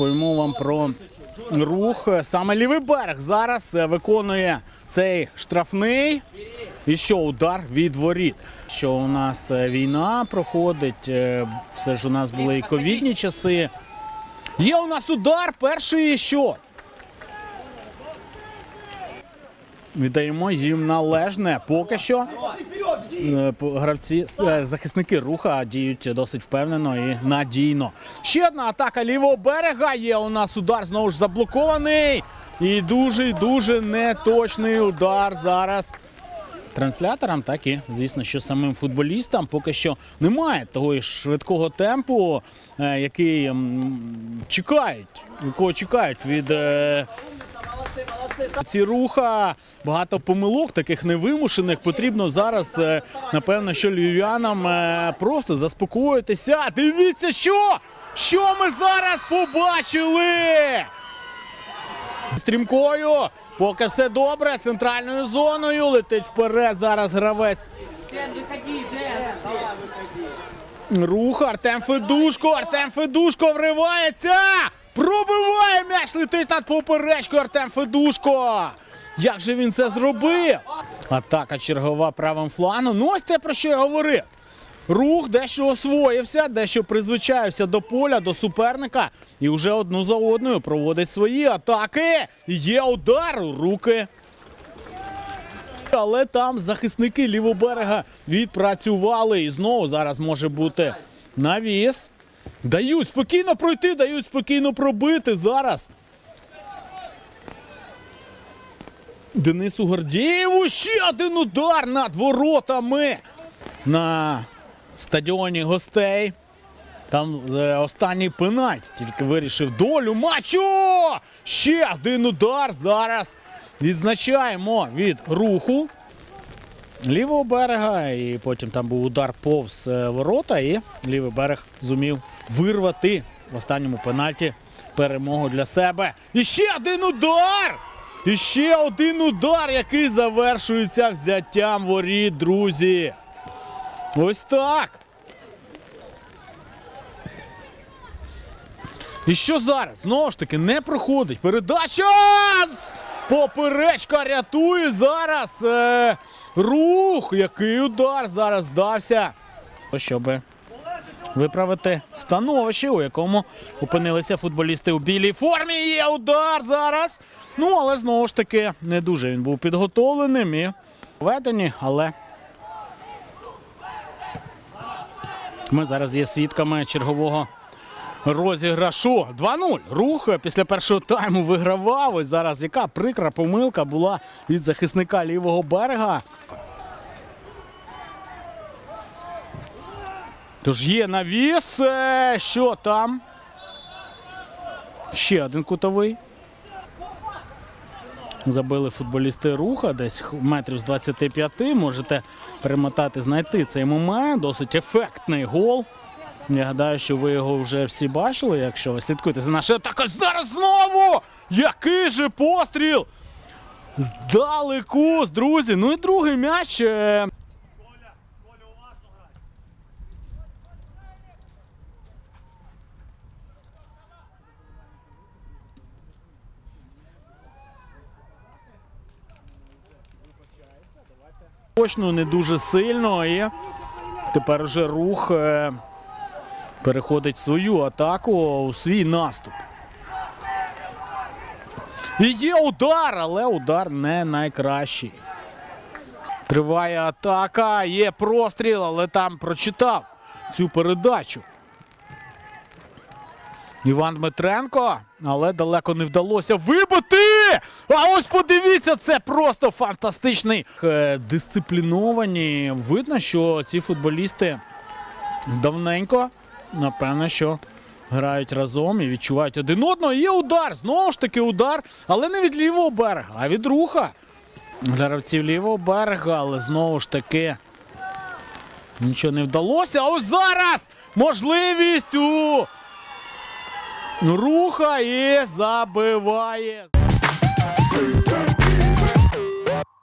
розповімо вам про рух. Саме лівий берег зараз е, виконує цей штрафний. І що удар від воріт. Що у нас е, війна проходить, е, все ж у нас були і ковідні часи. Є у нас удар, перший що? Віддаємо їм належне. Поки що гравці, е, захисники руха діють досить впевнено і надійно. Ще одна атака лівого берега. Є у нас удар знову ж заблокований. І дуже дуже неточний удар зараз. Трансляторам, так і звісно, що самим футболістам поки що немає того швидкого темпу, е, який чекають, якого чекають від е, ці руха. Багато помилок, таких невимушених. Потрібно зараз, е, напевно, що львів'янам е, просто заспокоїтися. Дивіться, що! Що ми зараз побачили! Стрімкою. Поки все добре. Центральною зоною летить вперед. Зараз гравець. Рух Артем Федушко. Артем Федушко вривається. Пробиває м'яч. Летить над поперечку Артем Федушко. Як же він це зробив? Атака чергова правим флангом. Ну ось те, про що я говорив. Рух дещо освоївся, дещо призвичаєвся до поля, до суперника і вже одну за одною проводить свої атаки. Є удар у руки. Але там захисники лівоберега відпрацювали. І знову зараз може бути навіс. Дають спокійно пройти, дають спокійно пробити зараз. Денису Гордієву ще один удар над воротами на стадіоні гостей. Там е, останній пенальт тільки вирішив долю матчу. Ще один удар зараз. Відзначаємо від руху лівого берега. І потім там був удар повз е, ворота. І лівий берег зумів вирвати в останньому пенальті перемогу для себе. І ще один удар! І ще один удар, який завершується взяттям воріт, друзі. Ось так. І що зараз? Знову ж таки, не проходить. Передача! Поперечка рятує зараз. Е, рух. Який удар зараз дався. Щоб виправити становище, у якому опинилися футболісти у білій формі. Є удар зараз. Ну, але знову ж таки, не дуже він був підготовленим і введені, але Ми зараз є свідками чергового розіграшу. 2-0. Рух після першого тайму вигравав. Ось зараз яка прикра помилка була від захисника лівого берега. Тож є навіс. Е, Що там? Ще один кутовий. Забили футболісти руха десь метрів з 25. Можете перемотати, знайти цей момент. Досить ефектний гол. Я гадаю, що ви його вже всі бачили, якщо ви слідкуєте за нашою атакою. Зараз знову! Який же постріл! Здалеку, друзі. Ну і другий м'яч. е, Точно не дуже сильно. І тепер вже рух е, переходить свою атаку у свій наступ. І є удар, але удар не найкращий. Триває атака, є простріл, але там прочитав цю передачу. Іван Дмитренко, але далеко не вдалося вибити. А ось подивіться, це просто фантастичний. Е, Дисципліновані. Видно, що ці футболісти давненько, напевно, що грають разом і відчувають один одного. Є удар. Знову ж таки, удар, але не від лівого берега, а від руха. Гравців лівого берега, але знову ж таки нічого не вдалося. Ось зараз можливість у руха і забиває.